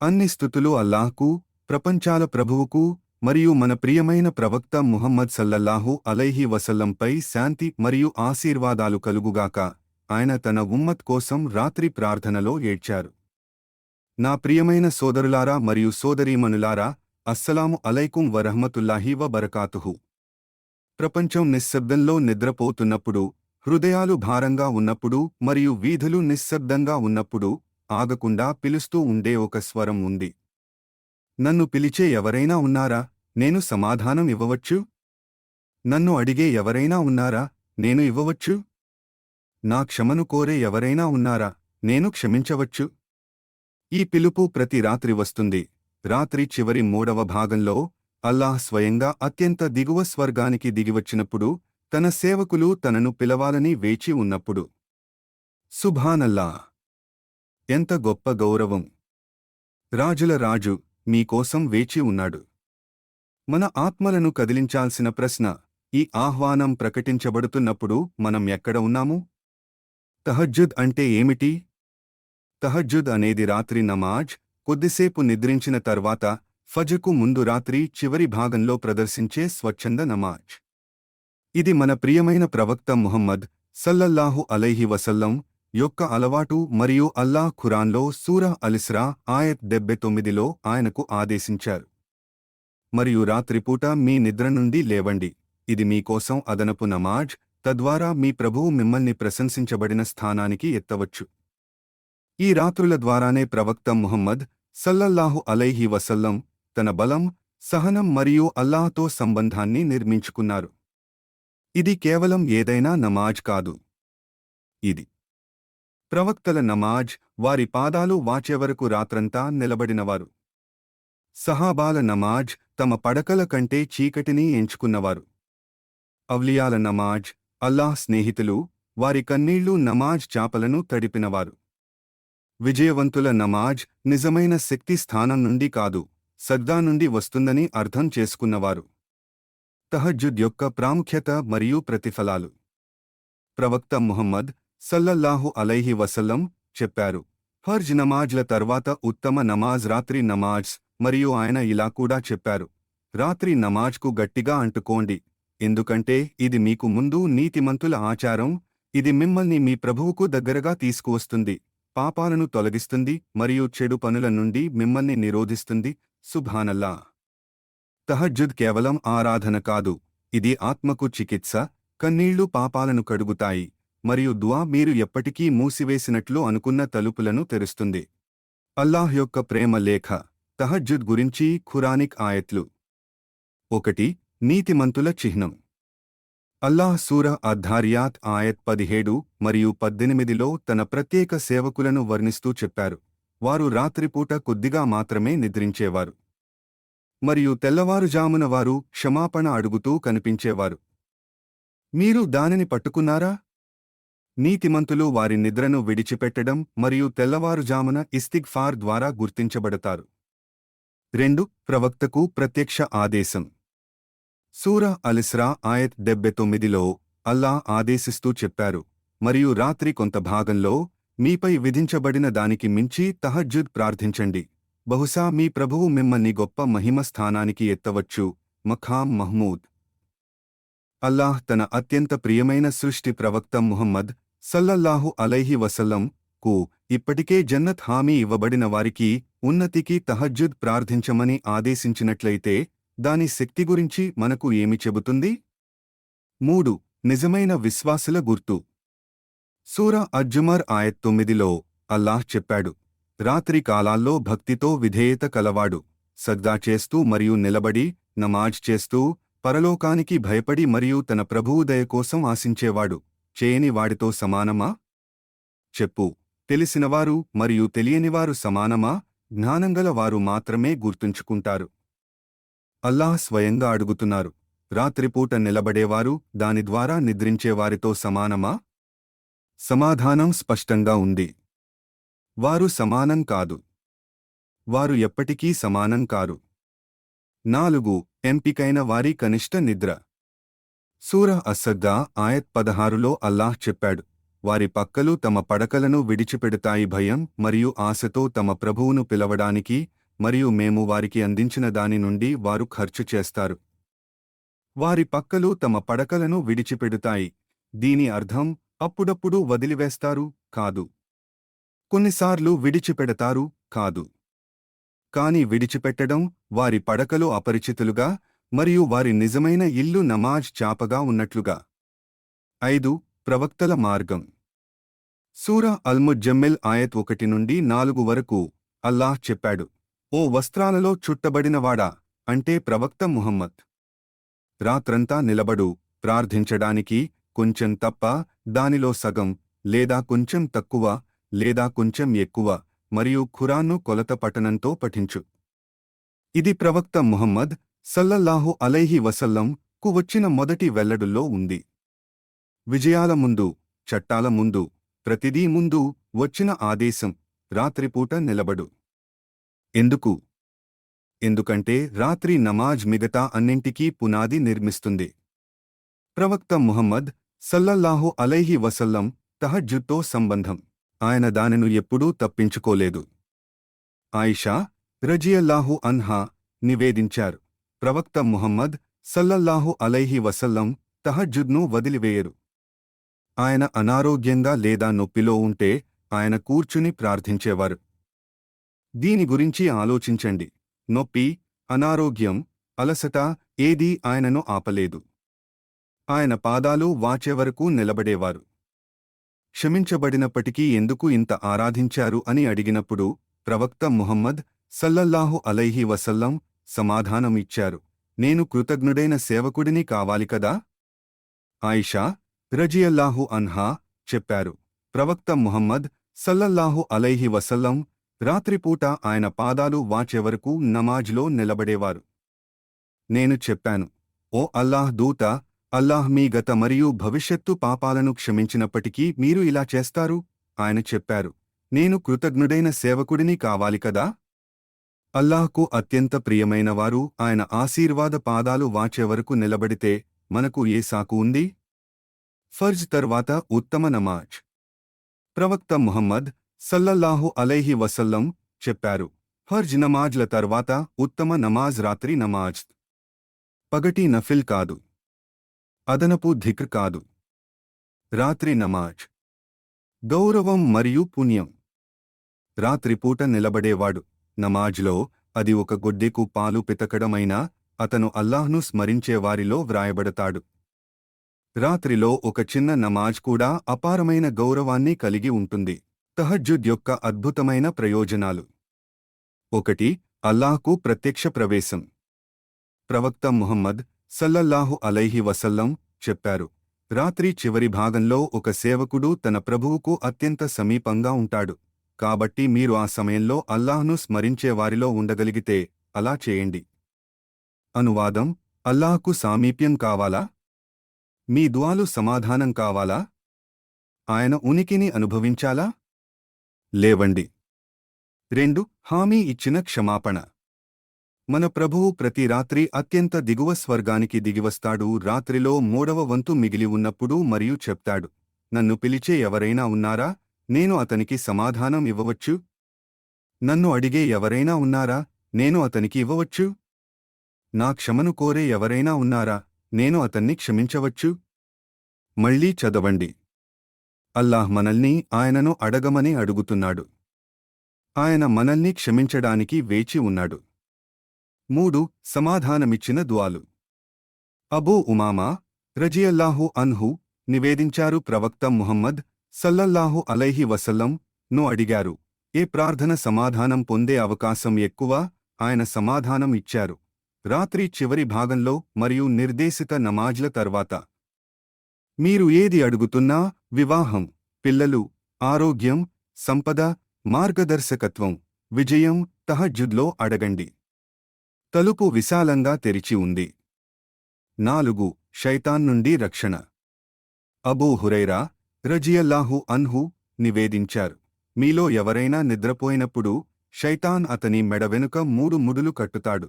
అన్ని స్థుతులు అల్లాహ్కు ప్రపంచాల ప్రభువుకు మరియు మన ప్రియమైన ప్రవక్త ముహమ్మద్ సల్లల్లాహు అలైహి వసల్లంపై శాంతి మరియు ఆశీర్వాదాలు కలుగుగాక ఆయన తన ఉమ్మత్ కోసం రాత్రి ప్రార్థనలో ఏడ్చారు. నా ప్రియమైన సోదరులారా మరియు సోదరీమణులారా అస్సలాము అలైకుం వరహమతుల్లాహి వ బరకాతుహు ప్రపంచం నిశ్శబ్దంలో నిద్రపోతున్నప్పుడు హృదయాలు భారంగా ఉన్నప్పుడు మరియు వీధులు నిశ్శబ్దంగా ఉన్నప్పుడు ఆగకుండా పిలుస్తూ ఉండే ఒక స్వరం ఉంది. నన్ను పిలిచే ఎవరైనా ఉన్నారా? నేను సమాధానం ఇవ్వవచ్చు? నన్ను అడిగే ఎవరైనా ఉన్నారా? నేను ఇవ్వవచ్చు? నా క్షమను కోరే ఎవరైనా ఉన్నారా? నేను క్షమించవచ్చు? ఈ పిలుపు ప్రతి రాత్రి వస్తుంది. రాత్రి చివరి మూడవ భాగంలో అల్లాహ్ స్వయంగా అత్యంత దిగువ స్వర్గానికి దిగివచ్చినప్పుడు తన సేవకులు తనను పిలవాలని వేచి ఉన్నప్పుడు. సుభానల్లా ఎంత గొప్ప గౌరవం. రాజుల రాజు మీకోసం వేచి ఉన్నాడు. మన ఆత్మలను కదిలించాల్సిన ప్రశ్న ఈ ఆహ్వానం ప్రకటించబడుతున్నప్పుడు మనం ఎక్కడ ఉన్నాము? తహజ్జుద్ అంటే ఏమిటి? తహజ్జుద్ అనేది రాత్రి నమాజ్ కొద్దిసేపు నిద్రించిన తర్వాత ఫజకు ముందు రాత్రి చివరి భాగంలో ప్రదర్శించే స్వచ్ఛంద నమాజ్. ఇది మన ప్రియమైన ప్రవక్త ముహమ్మద్ సల్లల్లాహు అలైహి వసల్లం యొక్క అలవాటు మరియు అల్లాహ్ ఖురాన్లో సూరహ్ అలిస్రా ఆయత్ డెబ్బె తొమ్మిదిలో ఆయనకు ఆదేశించారు. మరియు రాత్రిపూట మీ నిద్ర నుండి లేవండి. ఇది మీకోసం అదనపు నమాజ్ తద్వారా మీ ప్రభువు మిమ్మల్ని ప్రశంసించబడిన స్థానానికి ఎత్తవచ్చు. ఈ రాత్రుల ద్వారానే ప్రవక్త ముహమ్మద్ సల్లల్లాహు అలైహి వసల్లం తన బలం సహనం మరియు అల్లాహ్తో సంబంధాన్ని నిర్మించుకున్నారు. ఇది కేవలం ఏదైనా నమాజ్ కాదు. ఇది ప్రవక్తల నమాజ్ వారి పాదాలు వాచేవరకు రాత్రంతా నిలబడినవారు. సహాబాల నమాజ్ తమ పడకల కంటే చీకటిని ఎంచుకున్నవారు. అవ్లియాల నమాజ్ అల్లాహ్ స్నేహితులు వారి కన్నీళ్ళు నమాజ్ చాపలను తడిపినవారు. విజయవంతుల నమాజ్ నిజమైన శక్తి స్థానం నుండి కాదు సద్దా నుండి వస్తుందని అర్థం చేసుకున్నవారు. తహజ్జుద్ యొక్క ప్రాముఖ్యత మరియు ప్రతిఫలాలు. ప్రవక్త ముహమ్మద్ సల్లల్లాహు అలైహి వసల్లం చెప్పారు. ఫర్జ్ నమాజ్ల తర్వాత ఉత్తమ నమాజ్ రాత్రి నమాజ్ మరియు ఆయన ఇలా కూడా చెప్పారు. రాత్రి నమాజ్కు గట్టిగా అంటుకోండి. ఎందుకంటే ఇది మీకు ముందు నీతిమంతుల ఆచారం ఇది మిమ్మల్ని మీ ప్రభువుకు దగ్గరగా తీసుకువస్తుంది. పాపాలను తొలగిస్తుంది మరియు చెడు పనుల నుండి మిమ్మల్ని నిరోధిస్తుంది. సుభానల్లా. తహజ్జుద్ కేవలం ఆరాధన కాదు. ఇది ఆత్మకు చికిత్స కన్నీళ్ళు పాపాలను కడుగుతాయి. మరియు దువా మీరు ఎప్పటికీ మూసివేసినట్లు అనుకున్న తలుపులను తెరుస్తుంది. అల్లాహ్ యొక్క ప్రేమ లేఖ తహజ్జుద్ గురించి ఖురానిక్ ఆయత్లు. ఒకటి నీతిమంతుల చిహ్నం. అల్లాహ్ సూర అధార్యాత్ ఆయత్ పదిహేడు మరియు పద్దెనిమిదిలో తన ప్రత్యేక సేవకులను వర్ణిస్తూ చెప్పారు. వారు రాత్రిపూట కొద్దిగా మాత్రమే నిద్రించేవారు. మరియు తెల్లవారుజామున వారు క్షమాపణ అడుగుతూ కనిపించేవారు. మీరు దానిని పట్టుకున్నారా? నీతిమంతులు వారి నిద్రను విడిచిపెట్టడం మరియు తెల్లవారుజామున ఇస్తిగ్ఫార్ ద్వారా గుర్తించబడతారు. రెండు ప్రవక్తకు ప్రత్యక్ష ఆదేశం. సూర అలిస్రా ఆయత్ డెబ్బె తొమ్మిదిలో అల్లా ఆదేశిస్తూ చెప్పారు మరియు రాత్రి కొంత భాగంలో మీపై విధించబడిన దానికి మించి తహజ్జుద్ ప్రార్థించండి. బహుశా మీ ప్రభువు మిమ్మల్ని గొప్ప మహిమ స్థానానికి ఎత్తవచ్చు. మఖాం మహ్మూద్. అల్లాహ్ తన అత్యంత ప్రియమైన సృష్టి ప్రవక్త ముహమ్మద్ సల్లల్లాహు అలైహి వసల్లం కు ఇప్పటికే జన్నత్ హామీ ఇవ్వబడిన వారికి ఉన్నతికి తహజ్జుద్ ప్రార్థించమని ఆదేశించినట్లయితే దాని శక్తి గురించి మనకు ఏమి చెబుతుంది? మూడు. నిజమైన విశ్వాసుల గుర్తు. సూర అజ్జుమర్ ఆయత్ తొమ్మిదిలో అల్లాహ్ చెప్పాడు రాత్రి కాలాల్లో భక్తితో విధేయత కలవాడు సద్దా చేస్తూ మరియు నిలబడి నమాజ్ చేస్తూ పరలోకానికి భయపడి మరియు తన ప్రభువుదయ కోసం ఆశించేవాడు. చేయని వాడితో సమానమా? చెప్పు. తెలిసినవారు మరియు తెలియనివారు సమానమా? జ్ఞానంగల వారు మాత్రమే గుర్తుంచుకుంటారు. అల్లాహ్ స్వయంగా అడుగుతున్నారు. రాత్రిపూట నిలబడేవారు దాని ద్వారా నిద్రించేవారితో సమానమా? సమాధానం స్పష్టంగా ఉంది. వారు సమానం కాదు. వారు ఎప్పటికీ సమానం కారు. నాలుగు ఎంపికైన వారి కనిష్ట నిద్ర. సూర అసద్దా ఆయత్ పదహారులో అల్లాహ్ చెప్పాడు. వారి పక్కలు తమ పడకలను విడిచిపెడతాయి భయం మరియు ఆశతో తమ ప్రభువును పిలవడానికి మరియు మేము వారికి అందించిన దాని నుండి వారు ఖర్చు చేస్తారు. వారి పక్కలు తమ పడకలను విడిచిపెడుతాయి. దీని అర్థం అప్పుడప్పుడు వదిలివేస్తారు కాదు. కొన్నిసార్లు విడిచిపెడతారు కాదు. కాని విడిచిపెట్టడం వారి పడకలు అపరిచితులుగా మరియు వారి నిజమైన ఇల్లు నమాజ్ చాపగా ఉన్నట్లుగా. ఐదు ప్రవక్తల మార్గం. సూరా అల్ముజమ్మిల్ ఆయత్ ఒకటి నుండి నాలుగు వరకు అల్లాహ్ చెప్పాడు ఓ వస్త్రాలలో చుట్టబడినవాడా అంటే ప్రవక్త ముహమ్మద్. రాత్రంతా నిలబడు ప్రార్థించడానికి కొంచెం తప్ప దానిలో సగం లేదా కొంచెం తక్కువ లేదా కొంచెం ఎక్కువ మరియు ఖురాన్ను కొలత పఠనంతో పఠించు. ఇది ప్రవక్త ముహమ్మద్ సల్లల్లాహు అలైహి వసల్లం కు వచ్చిన మొదటి వెల్లడుల్లో ఉంది. విజయాల ముందు చట్టాల ముందు ప్రతిదీ ముందు వచ్చిన ఆదేశం రాత్రిపూట నిలబడు. ఎందుకు? ఎందుకంటే రాత్రి నమాజ్ మిగతా అన్నింటికీ పునాది నిర్మిస్తుంది. ప్రవక్త ముహమ్మద్ సల్లల్లాహు అలైహి వసల్లం తహజ్జుతో సంబంధం. ఆయన దానిను ఎప్పుడూ తప్పించుకోలేదు. ఆయిషా రజియల్లాహు అన్హా నివేదించారు. ప్రవక్త ముహమ్మద్ సల్లల్లాహు అలైహి వసల్లం తహజుద్ను వదిలివేయరు. ఆయన అనారోగ్యంగా లేదా నొప్పిలో ఉంటే ఆయన కూర్చుని ప్రార్థించేవారు. దీని గురించి ఆలోచించండి. నొప్పి అనారోగ్యం అలసట ఏదీ ఆయనను ఆపలేదు. ఆయన పాదాలు వాచే వరకు నిలబడేవారు. క్షమించబడినప్పటికీ ఎందుకు ఇంత ఆరాధించారు అని అడిగినప్పుడు ప్రవక్త ముహమ్మద్ సల్లల్లాహు అలైహి వసల్లం సమాధానం ఇచ్చారు నేను కృతజ్ఞుడైన సేవకుడిని కావాలి కదా? ఆయిషా రజియల్లాహు అన్హా చెప్పారు. ప్రవక్త ముహమ్మద్ సల్లల్లాహు అలైహి వసల్లం రాత్రిపూట ఆయన పాదాలు వాచెవరకు నమాజ్లో నిలబడేవారు. నేను చెప్పాను ఓ అల్లాహ్ దూత అల్లాహ్ మీ గత మరియు భవిష్యత్తు పాపాలను క్షమించినప్పటికీ మీరు ఇలా చేస్తారు? ఆయన చెప్పారు నేను కృతజ్ఞుడైన సేవకుడిని కావాలి కదా? అల్లాహకు అత్యంత ప్రియమైనవారు ఆయన ఆశీర్వాద పాదాలు వాచేవరకు నిలబడితే మనకు ఏ సాకు ఉంది? ఫర్జ్ తర్వాత ఉత్తమ నమాజ్. ప్రవక్త ముహమ్మద్ సల్లల్లాహు అలైహి వసల్లం చెప్పారు ఫర్జ్ నమాజ్ల తర్వాత ఉత్తమ నమాజ్ రాత్రి నమాజ్. పగటి నఫిల్ కాదు. అదనపు ధిక్ర్ కాదు. రాత్రి నమాజ్. గౌరవం మరియు పుణ్యం. రాత్రిపూట నిలబడేవాడు. నమాజ్లో అది ఒక గొడ్డెకు పాలు పితకడమైనా అతను అల్లాహ్ను స్మరించేవారిలో వ్రాయబడతాడు. రాత్రిలో ఒక చిన్న నమాజ్ కూడా అపారమైన గౌరవాన్ని కలిగి ఉంటుంది. తహజ్జుద్ యొక్క అద్భుతమైన ప్రయోజనాలు. ఒకటి అల్లాహ్కు ప్రత్యక్ష ప్రవేశం. ప్రవక్త ముహమ్మద్ సల్లల్లాహు అలైహి వసల్లం చెప్పారు రాత్రి చివరి భాగంలో ఒక సేవకుడు తన ప్రభువుకు అత్యంత సమీపంగా ఉంటాడు. కాబట్టి మీరు ఆ సమయంలో అల్లాహ్ను స్మరించేవారిలో ఉండగలిగితే అలా చేయండి. అనువాదం అల్లాహ్కు సామీప్యం కావాలా? మీ దువాలు సమాధానం కావాలా? ఆయన ఉనికిని అనుభవించాలా? లేవండి. రెండు హామీ ఇచ్చిన క్షమాపణ. మన ప్రభువు ప్రతి రాత్రి అత్యంత దిగువ స్వర్గానికి దిగివస్తాడు రాత్రిలో మూడవ వంతు మిగిలి ఉన్నప్పుడు మరియు చెప్తాడు నన్ను పిలిచే ఎవరైనా ఉన్నారా? నేను అతనికి సమాధానం ఇవ్వవచ్చు? నన్ను అడిగే ఎవరైనా ఉన్నారా? నేను అతనికి ఇవ్వవచ్చు? నా క్షమను కోరే ఎవరైనా ఉన్నారా? నేను అతన్ని క్షమించవచ్చు? మళ్ళీ చదవండి. అల్లాహ్ మనల్ని ఆయనను అడగమని అడుగుతున్నాడు. ఆయన మనల్ని క్షమించడానికి వేచి ఉన్నాడు. మూడు సమాధానమిచ్చిన దువాలు. అబూ ఉమామా రజియల్లాహు అన్హు నివేదించారు ప్రవక్త ముహమ్మద్ సల్లల్లాహు అలైహి వసల్లం ను అడిగారు. ఏ ప్రార్థన సమాధానం పొందే అవకాశం ఎక్కువ? ఆయన సమాధానం ఇచ్చారు. రాత్రి చివరి భాగంలో మరియు నిర్దేశిత నమాజ్ల తర్వాత. మీరు ఏది అడుగుతున్నా? వివాహం పిల్లలు ఆరోగ్యం సంపద మార్గదర్శకత్వం విజయం తహజ్జుద్లో అడగండి. తలుపు విశాలంగా తెరిచి ఉంది. నాలుగు శైతాన్ నుండి రక్షణ. అబూ హురైరా రజియల్లాహు అన్హు నివేదించారు. మీలో ఎవరైనా నిద్రపోయినప్పుడు షైతాన్ అతని మెడ వెనుక మూడు ముడులు కట్టుతాడు.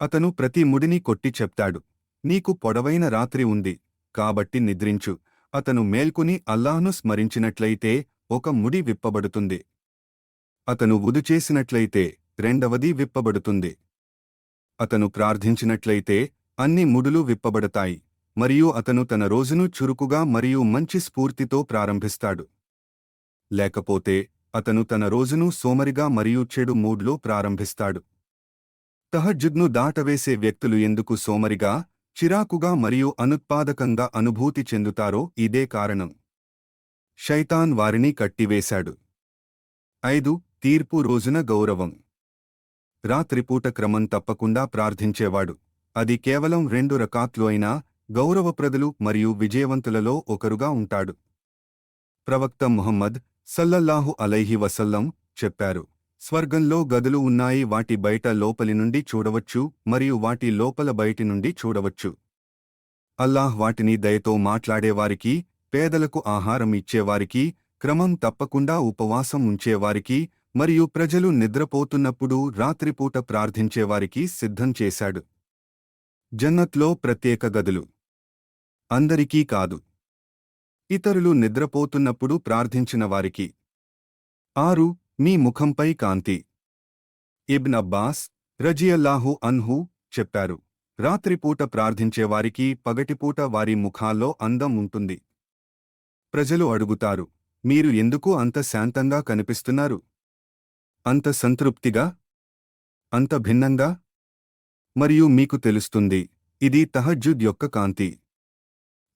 అతను ప్రతి ముడిని కొట్టి చెప్తాడు. నీకు పొడవైన రాత్రి ఉంది. కాబట్టి నిద్రించు. అతను మేల్కొని అల్లాహ్ను స్మరించినట్లయితే ఒక ముడి విప్పబడుతుంది. అతను ఉదు చేసినట్లయితే రెండవది విప్పబడుతుంది. అతను ప్రార్థించినట్లయితే అన్ని ముడులు విప్పబడతాయి. మరియు అతను తన రోజును చురుకుగా మరియు మంచి స్ఫూర్తితో ప్రారంభిస్తాడు. లేకపోతే అతను తన రోజును సోమరిగా మరియు చెడు మూడ్లో ప్రారంభిస్తాడు. తహజ్జుద్ను దాటవేసే వ్యక్తులు ఎందుకు సోమరిగా చిరాకుగా మరియు అనుత్పాదకంగా అనుభూతి చెందుతారో ఇదే కారణం. శైతాన్ వారిని కట్టివేశాడు. ఐదు తీర్పు రోజున గౌరవం. రాత్రిపూట క్రమం తప్పకుండా ప్రార్థించేవాడు. అది కేవలం రెండు రకాత్లు అయినా గౌరవప్రదులు మరియు విజయవంతులలో ఒకరుగా ఉంటాడు. ప్రవక్త ముహమ్మద్ సల్లల్లాహు అలైహి వసల్లం చెప్పారు స్వర్గంలో గదులు ఉన్నాయి వాటి బయట లోపలి నుండి చూడవచ్చు మరియు వాటి లోపల బయటి నుండి చూడవచ్చు. అల్లాహ్ వాటిని దయతో మాట్లాడేవారికి పేదలకు ఆహారం ఇచ్చేవారికి క్రమం తప్పకుండా ఉపవాసం ఉంచేవారికి మరియు ప్రజలు నిద్రపోతున్నప్పుడు రాత్రిపూట ప్రార్థించేవారికి సిద్ధం చేశాడు. జన్నత్లో ప్రత్యేక గదులు అందరికీ కాదు. ఇతరులు నిద్రపోతున్నప్పుడు ప్రార్థించిన వారికి. ఆరు మీ ముఖంపై కాంతి. ఇబ్న్ అబ్బాస్ రజియల్లాహు అన్హు చెప్పారు. రాత్రిపూట ప్రార్థించేవారికి పగటిపూట వారి ముఖాల్లో అందం ఉంటుంది. ప్రజలు అడుగుతారు మీరు ఎందుకు అంత శాంతంగా కనిపిస్తున్నారు? అంత సంతృప్తిగా? అంత భిన్నంగా? మరియు మీకు తెలుస్తుంది ఇది తహజ్జుద్ యొక్క కాంతి.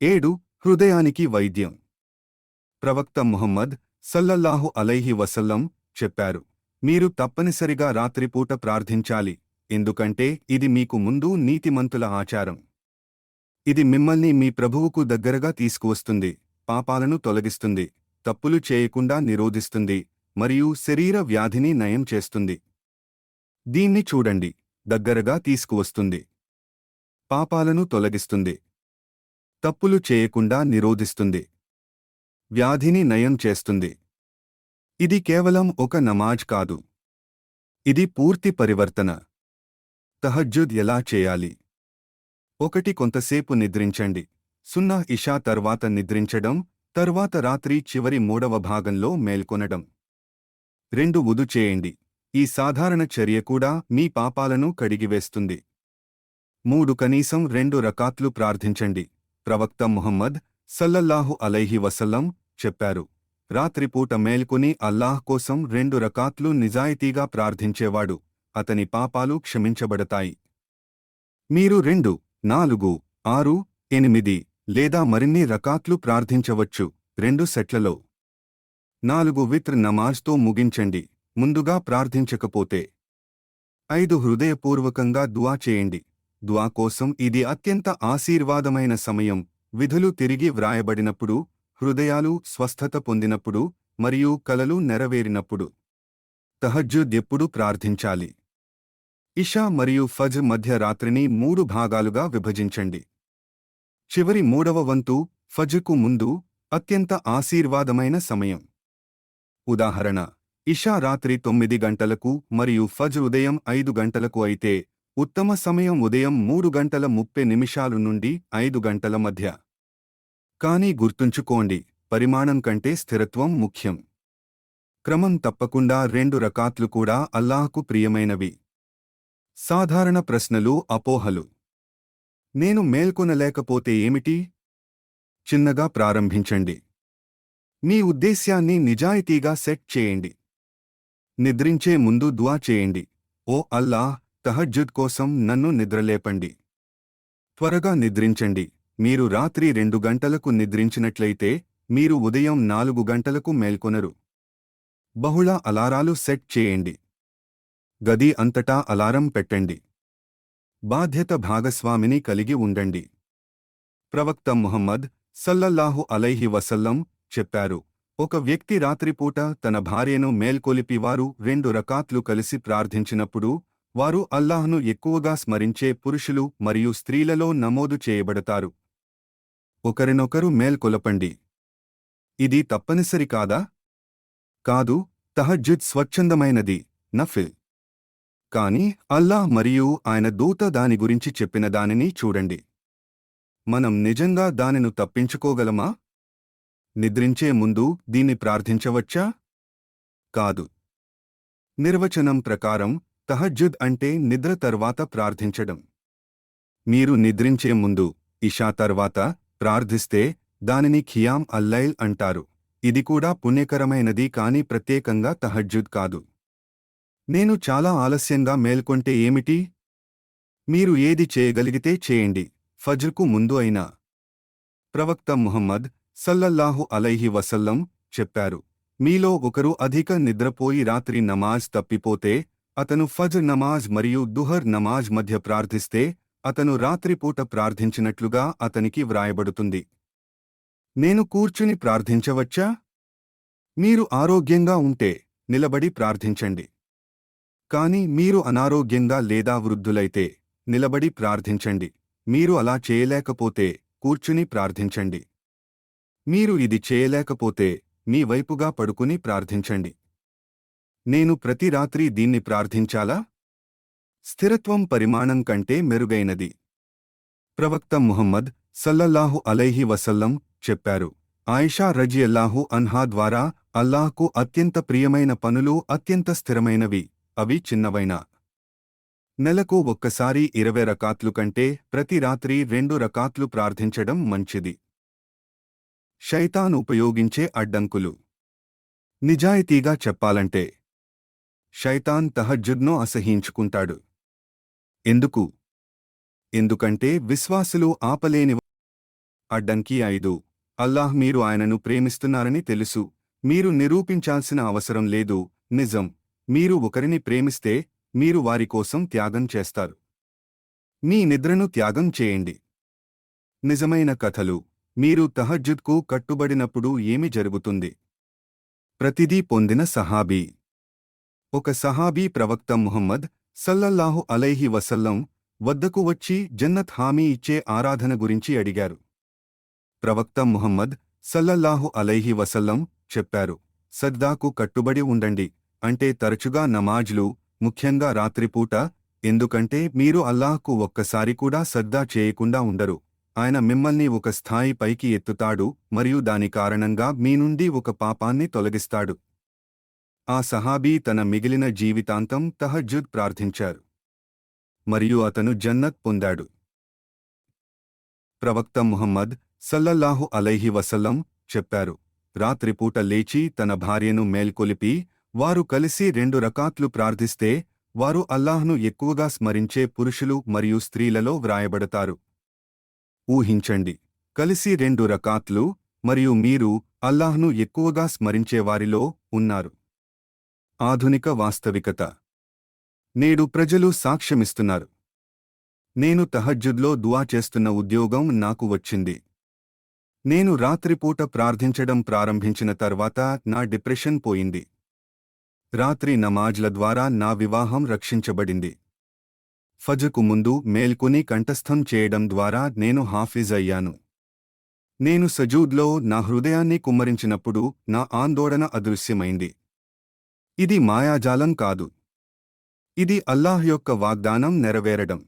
ఏడు హృదయానికి వైద్యం. ప్రవక్త ముహమ్మద్ సల్లల్లాహు అలైహి వసల్లం చెప్పారు మీరు తప్పనిసరిగా రాత్రిపూట ప్రార్థించాలి ఎందుకంటే ఇది మీకు ముందు నీతిమంతుల ఆచారం. ఇది మిమ్మల్ని మీ ప్రభువుకు దగ్గరగా తీసుకువస్తుంది పాపాలను తొలగిస్తుంది తప్పులు చేయకుండా నిరోధిస్తుంది మరియు శరీర వ్యాధిని నయం చేస్తుంది. దీన్ని చూడండి దగ్గరగా తీసుకువస్తుంది. పాపాలను తొలగిస్తుంది తప్పులు చేయకుండా నిరోధిస్తుంది. వ్యాధిని నయం చేస్తుంది. ఇది కేవలం ఒక నమాజ్ కాదు. ఇది పూర్తి పరివర్తన. తహజ్జుద్ ఎలా చేయాలి? ఒకటి కొంతసేపు నిద్రించండి. సున్నా ఇషా తర్వాత నిద్రించడం తర్వాత రాత్రి చివరి మూడవ భాగంలో మేల్కొనడం. రెండు ఉదు చేయండి. ఈ సాధారణ చర్య కూడా మీ పాపాలను కడిగివేస్తుంది. మూడు కనీసం రెండు రకాత్లు ప్రార్థించండి. ప్రవక్త ముహమ్మద్ సల్లల్లాహు అలైహి వసల్లం చెప్పారు. రాత్రిపూట మేల్కొని అల్లాహ్ కోసం రెండు రకాత్లు నిజాయితీగా ప్రార్థించేవాడు. అతని పాపాలు క్షమించబడతాయి. మీరు రెండు నాలుగు ఆరు ఎనిమిది లేదా మరిన్ని రకాత్లు ప్రార్థించవచ్చు. రెండు సెట్లలో. నాలుగు విత్ర్ నమాజ్తో ముగించండి. ముందుగా ప్రార్థించకపోతే. ఐదు హృదయపూర్వకంగా దువా చేయండి. ద్వా కోసం ఇది అత్యంత ఆశీర్వాదమైన సమయం. విధులు తిరిగి వ్రాయబడినప్పుడు హృదయాలు స్వస్థత పొందినప్పుడు మరియు కలలు నెరవేరినప్పుడు. తహజ్జుద్ ఎప్పుడు ప్రార్థించాలి? ఇషా మరియు ఫజ్ మధ్య రాత్రిని మూడు భాగాలుగా విభజించండి. చివరి మూడవ వంతు ఫజ్కు ముందు అత్యంత ఆశీర్వాదమైన సమయం. ఉదాహరణ ఇషా రాత్రి తొమ్మిది గంటలకు మరియు ఫజ్ ఉదయం ఐదు గంటలకు అయితే ఉత్తమ సమయం ఉదయం మూడు గంటల ముప్పై నిమిషాలు నుండి ఐదు గంటల మధ్య. కానీ గుర్తుంచుకోండి పరిమాణం కంటే స్థిరత్వం ముఖ్యం. క్రమం తప్పకుండా రెండు రకాత్లు కూడా అల్లాహకు ప్రియమైనవి. సాధారణ ప్రశ్నలు అపోహలు. నేను మేల్కొనలేకపోతే ఏమిటి? చిన్నగా ప్రారంభించండి. మీ ఉద్దేశ్యాన్ని నిజాయితీగా సెట్ చేయండి. నిద్రించే ముందు దువా చేయండి. ఓ అల్లాహ్ తహజ్జుద్ కోసం నన్ను నిద్రలేపండి. త్వరగా నిద్రించండి. మీరు రాత్రి రెండు గంటలకు నిద్రించినట్లయితే మీరు ఉదయం నాలుగు గంటలకు మేల్కొనరు. బహుళ అలారాలు సెట్ చేయండి. గది అంతటా అలారం పెట్టండి. బాధ్యత భాగస్వామిని కలిగి ఉండండి. ప్రవక్త ముహమ్మద్ సల్లల్లాహు అలైహి వసల్లం చెప్పారు ఒక వ్యక్తి రాత్రిపూట తన భార్యను మేల్కొలిపి వారు రెండు రకాత్లు కలిసి ప్రార్థించినప్పుడు వారు అల్లాహ్ను ఎక్కువగా స్మరించే పురుషులు మరియు స్త్రీలలో నమోదు చేయబడతారు. ఒకరినొకరు మేల్కొలపండి ఇది తప్పనిసరి కాదా? కాదు తహజ్జుద్ స్వచ్ఛందమైనది నఫిల్. కాని అల్లాహ్ మరియు ఆయన దూత దాని గురించి చెప్పిన దానిని చూడండి. మనం నిజంగా దానిను తప్పించుకోగలమా? నిద్రించే ముందు దీన్ని ప్రార్థించవచ్చా? కాదు. నిర్వచనం ప్రకారం తహజ్జుద్ అంటే నిద్ర తర్వాత ప్రార్థించడం. మీరు నిద్రించే ముందు ఇషా తర్వాత ప్రార్థిస్తే దానిని ఖియామ్ అల్లైల్ అంటారు. ఇది కూడా పుణ్యకరమైనది కాని ప్రత్యేకంగా తహజ్జుద్ కాదు. నేను చాలా ఆలస్యంగా మేల్కొంటే ఏమిటి? మీరు ఏది చేయగలిగితే చేయండి. ఫజ్ర్కు ముందు అయినా ప్రవక్త ముహమ్మద్ సల్లల్లాహు అలైహి వసల్లం చెప్పారు. మీలో ఒకరు అధిక నిద్రపోయి రాత్రి నమాజ్ తప్పిపోతే అతను ఫజ్ నమాజ్ మరియు దుహర్ నమాజ్ మధ్య ప్రార్థిస్తే అతను రాత్రిపూట ప్రార్థించినట్లుగా అతనికి వ్రాయబడుతుంది. నేను కూర్చుని ప్రార్థించవచ్చా? మీరు ఆరోగ్యంగా ఉంటే నిలబడి ప్రార్థించండి. కాని మీరు అనారోగ్యంగా లేదా వృద్ధులైతే నిలబడి ప్రార్థించండి. మీరు అలా చేయలేకపోతే కూర్చుని ప్రార్థించండి. మీరు ఇది చేయలేకపోతే మీ వైపుగా పడుకుని ప్రార్థించండి. నేను ప్రతి రాత్రి దీన్ని ప్రార్థించాలా? స్థిరత్వం పరిమాణం కంటే మెరుగైనది. ప్రవక్త ముహమ్మద్ సల్లల్లాహు అలైహి వసల్లం చెప్పారు ఆయిషా రజియల్లాహు అన్హా ద్వారా అల్లాహ్కు అత్యంత ప్రియమైన పనులు అత్యంత స్థిరమైనవి అవి చిన్నవైన. నెలకు ఒక్కసారి ఇరవై రకాత్లు కంటే ప్రతి రాత్రి రెండు రకాత్లు ప్రార్థించడం మంచిది. శైతాన్ ఉపయోగించే అడ్డంకులు. నిజాయితీగా చెప్పాలంటే షైతాన్ తహజ్జుద్ను అసహించుకుంటాడు ఎందుకు? ఎందుకంటే విశ్వాసులు ఆపలేని అడ్డంకి ఐదు అల్లాహ్ మీరు ఆయనను ప్రేమిస్తున్నారని తెలుసు. మీరు నిరూపించాల్సిన అవసరం లేదు. నిజం. మీరు ఒకరిని ప్రేమిస్తే మీరు వారి కోసం త్యాగం చేస్తారు. మీ నిద్రను త్యాగం చేయండి. నిజమైన కథలు. మీరు తహజ్జుద్కు కట్టుబడినప్పుడు ఏమి జరుగుతుంది? ప్రతిదీ పొందిన సహాబీ. ఒక సహాబీ ప్రవక్త ముహమ్మద్ సల్లల్లాహు అలైహి వసల్లం వద్దకు వచ్చి జన్నత్ హామీ ఇచ్చే ఆరాధన గురించి అడిగారు. ప్రవక్త ముహమ్మద్ సల్లల్లాహు అలైహి వసల్లం చెప్పారు సద్దాకు కట్టుబడి ఉండండి అంటే తరచుగా నమాజ్లు ముఖ్యంగా రాత్రిపూట ఎందుకంటే మీరు అల్లాహ్కు ఒక్కసారి కూడా సద్దా చేయకుండా ఉండరు. ఆయన మిమ్మల్ని ఒక స్థాయి పైకి ఎత్తుతాడు మరియు దాని కారణంగా మీ నుండి ఒక పాపాన్ని తొలగిస్తాడు. ఆ సహాబీ తన మిగిలిన జీవితాంతం తహజ్జుద్ ప్రార్థించారు. మరియు అతను జన్నత్ పొందాడు. ప్రవక్త ముహమ్మద్ సల్లల్లాహు అలైహి వసల్లం చెప్పారు రాత్రిపూట లేచి తన భార్యను మేల్కొలిపి వారు కలిసి రెండు రకాత్లు ప్రార్థిస్తే వారు అల్లాహ్ను ఎక్కువగా స్మరించే పురుషులు మరియు స్త్రీలలో వ్రాయబడతారు. ఊహించండి కలిసి రెండు రకాత్లు మరియు మీరు అల్లాహ్ను ఎక్కువగా స్మరించేవారిలో ఉన్నారు. ఆధునిక వాస్తవికత. నేడు ప్రజలు సాక్ష్యమిస్తున్నారు. నేను తహజ్జుద్లో దువా చేస్తున్న ఉద్యోగం నాకు వచ్చింది. నేను రాత్రిపూట ప్రార్థించడం ప్రారంభించిన తర్వాత నా డిప్రెషన్ పోయింది. రాత్రి నమాజ్ల ద్వారా నా వివాహం రక్షించబడింది. ఫజకు ముందు మేల్కొని కంఠస్థం చేయడం ద్వారా నేను హాఫీజ్ అయ్యాను. నేను సజూద్లో నా హృదయాన్ని కుమ్మరించినప్పుడు నా ఆందోళన అదృశ్యమైంది. ఇది మాయాజాలం కాదు. ఇది అల్లాహ్ యొక్క వాగ్దానం నెరవేరడం.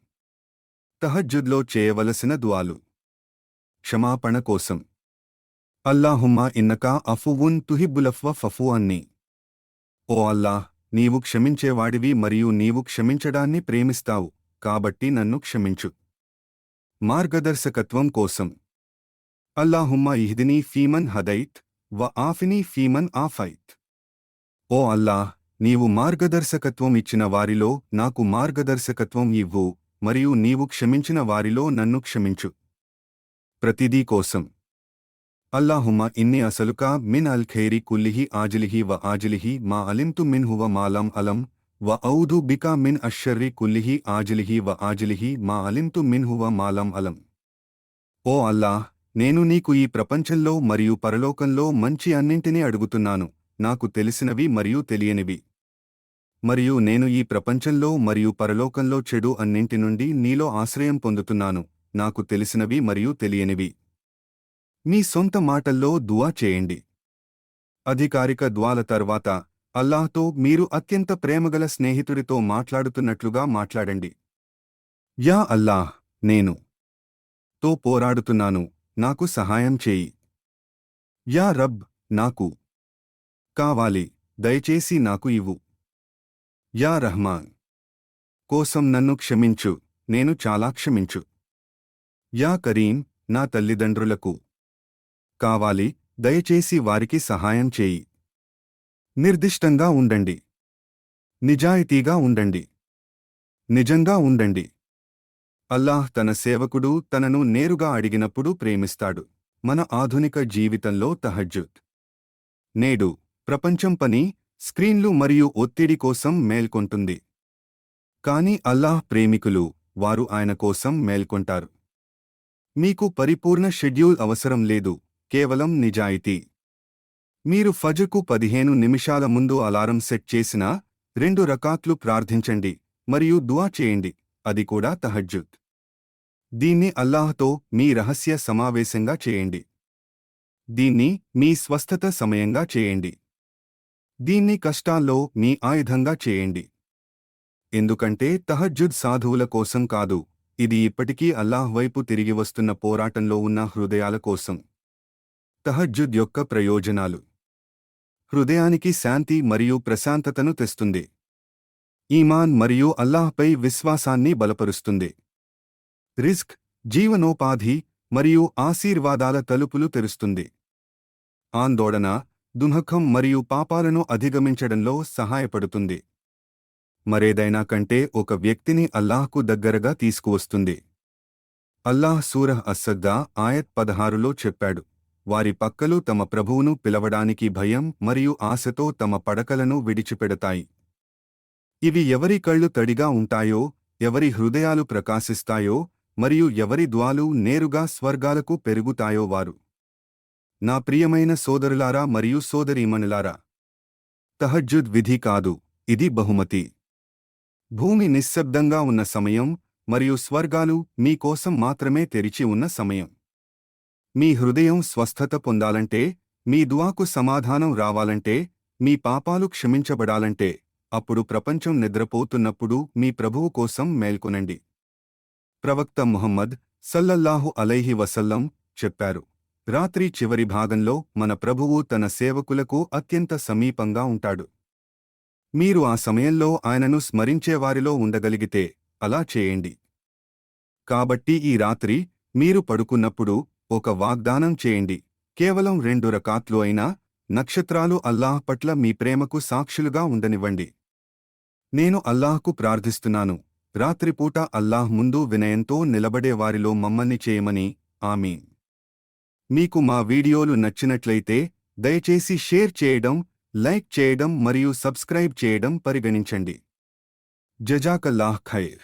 తహజ్జుద్లో చేయవలసిన దువాలు క్షమాపణ కోసం. అల్లాహుమ్మా ఇన్నకా అఫువున్ తుహిబ్బులఫ్వ ఫఫు అన్ని. ఓ అల్లాహ్ నీవు క్షమించేవాడివి మరియు నీవు క్షమించడాన్ని ప్రేమిస్తావు కాబట్టి నన్ను క్షమించు. మార్గదర్శకత్వం కోసం. అల్లాహుమ్మా ఇహ్దినీ ఫీమన్ హదైత్ వ ఆఫినీ ఫీమన్ ఆఫైత్. ఓ అల్లాహ్ నీవు మార్గదర్శకత్వం ఇచ్చిన వారిలో నాకు మార్గదర్శకత్వం ఇవ్వు మరియు నీవు క్షమించిన వారిలో నన్ను క్షమించు. ప్రతిదీ కోసం. అల్లాహుమ ఇన్ని అసలుకా మిన్ అల్ ఖైరి కుల్లిహి ఆజిలిహి వ ఆజిలిహి మా అలింతు మిన్ హువ మాలం అలం వ ఔదు బికా మిన్ అషర్రి కుల్లిహి ఆజిలిహి వ ఆజిలిహి మా అలింతు మిన్ హువ మాలం అలం. ఓ అల్లాహ్ నేను నీకు ఈ ప్రపంచంలో మరియు పరలోకంలో మంచి అన్నింటినీ అడుగుతున్నాను. నాకు తెలిసినవి మరియు తెలియనివి. మరియు నేను ఈ ప్రపంచంలో మరియు పరలోకంలో చెడు అన్నింటి నుండి నీలో ఆశ్రయం పొందుతున్నాను. నాకు తెలిసినవి మరియు తెలియనివి. మీ సొంత మాటల్లో దువా చేయండి. అధికారిక ద్వాల తర్వాత అల్లాహ్తో మీరు అత్యంత ప్రేమగల స్నేహితుడితో మాట్లాడుతున్నట్లుగా మాట్లాడండి. యా అల్లాహ్ నేను తో పోరాడుతున్నాను. నాకు సహాయం చేయి. యా రబ్ నాకు కావాలి దయచేసి నాకు ఇవ్వు. యా రహమాన్. కోసం నన్ను క్షమించు నేను చాలా క్షమించు. యా కరీం నా తల్లిదండ్రులకు. కావాలి దయచేసి వారికి సహాయం చేయి. నిర్దిష్టంగా ఉండండి. నిజాయితీగా ఉండండి. నిజంగా ఉండండి. అల్లాహ్ తన సేవకుడు తనను నేరుగా అడిగినప్పుడు ప్రేమిస్తాడు. మన ఆధునిక జీవితంలో తహజ్జుద్. నేడు ప్రపంచం పని స్క్రీన్లు మరియు ఒత్తిడి కోసం మేల్కొంటుంది. కాని అల్లాహ్ ప్రేమికులు వారు ఆయన కోసం మేల్కొంటారు. మీకు పరిపూర్ణ షెడ్యూల్ అవసరం లేదు కేవలం నిజాయితీ. మీరు ఫజర్కు పదిహేను నిమిషాల ముందు అలారం సెట్ చేసినా రెండు రకాట్లు ప్రార్థించండి మరియు దువా చేయండి అది కూడా తహజ్జుద్. దీన్ని అల్లాహ్తో మీ రహస్య సమావేశంగా చేయండి. దీన్ని మీ స్వస్థత సమయంగా చేయండి. దీన్ని కష్టాల్లో మీ ఆయుధంగా చేయండి. ఎందుకంటే తహజ్జుద్ సాధువుల కోసం కాదు ఇది ఇప్పటికీ అల్లాహ్ వైపు తిరిగి వస్తున్న పోరాటంలో ఉన్న హృదయాల కోసం. తహజ్జుద్ యొక్క ప్రయోజనాలు. హృదయానికి శాంతి మరియు ప్రశాంతతను తెస్తుంది. ఈమాన్ మరియు అల్లాహ్పై విశ్వాసాన్ని బలపరుస్తుంది. రిస్క్ జీవనోపాధి మరియు ఆశీర్వాదాల తలుపులు తెరుస్తుంది. ఆందోళన దుఃఖం మరియు పాపాలను అధిగమించడంలో సహాయపడుతుంది. మరేదైనా కంటే ఒక వ్యక్తిని అల్లాహ్కు దగ్గరగా తీసుకువస్తుంది. అల్లాహ్ సూరహ్ అస్సద్దా ఆయత్ పదహారులో చెప్పాడు వారి పక్కలు తమ ప్రభువును పిలవడానికి భయం మరియు ఆశతో తమ పడకలను విడిచిపెడతాయి. ఇవి ఎవరి కళ్ళు తడిగా ఉంటాయో ఎవరి హృదయాలు ప్రకాశిస్తాయో మరియు ఎవరి ద్వాలు నేరుగా స్వర్గాలకు పెరుగుతాయో వారు. నా ప్రియమైన సోదరులారా మరియు సోదరీమణులారా తహజ్జుద్ విధి కాదు ఇది బహుమతి. భూమి నిశ్శబ్దంగా ఉన్న సమయం మరియు స్వర్గాలు మీకోసం మాత్రమే తెరిచి ఉన్న సమయం. మీ హృదయం స్వస్థత పొందాలంటే మీ దువాకు సమాధానం రావాలంటే మీ పాపాలు క్షమించబడాలంటే అప్పుడు ప్రపంచం నిద్రపోతున్నప్పుడు మీ ప్రభువు కోసం మేల్కొనండి. ప్రవక్త ముహమ్మద్ సల్లల్లాహు అలైహి వసల్లం చెప్పారు. రాత్రి చివరి భాగంలో మన ప్రభువు తన సేవకులకు అత్యంత సమీపంగా ఉంటాడు. మీరు ఆ సమయంలో ఆయనను స్మరించేవారిలో ఉండగలిగితే అలా చేయండి. కాబట్టి ఈ రాత్రి మీరు పడుకున్నప్పుడు ఒక వాగ్దానం చేయండి. కేవలం రెండు రకాత్లు అయినా నక్షత్రాలు అల్లాహ్ పట్ల మీ ప్రేమకు సాక్షులుగా ఉండనివ్వండి. నేను అల్లాహ్కు ప్రార్థిస్తున్నాను. రాత్రిపూట అల్లాహ్ ముందు వినయంతో నిలబడేవారిలో మమ్మల్ని చేయమని. ఆమీన్. మీకు మా వీడియోలు నచ్చినట్లయితే దయచేసి షేర్ చేయడం లైక్ చేయడం మరియు సబ్స్క్రైబ్ చేయడం పరిగణించండి. జజాకల్లాహ్ ఖైర్.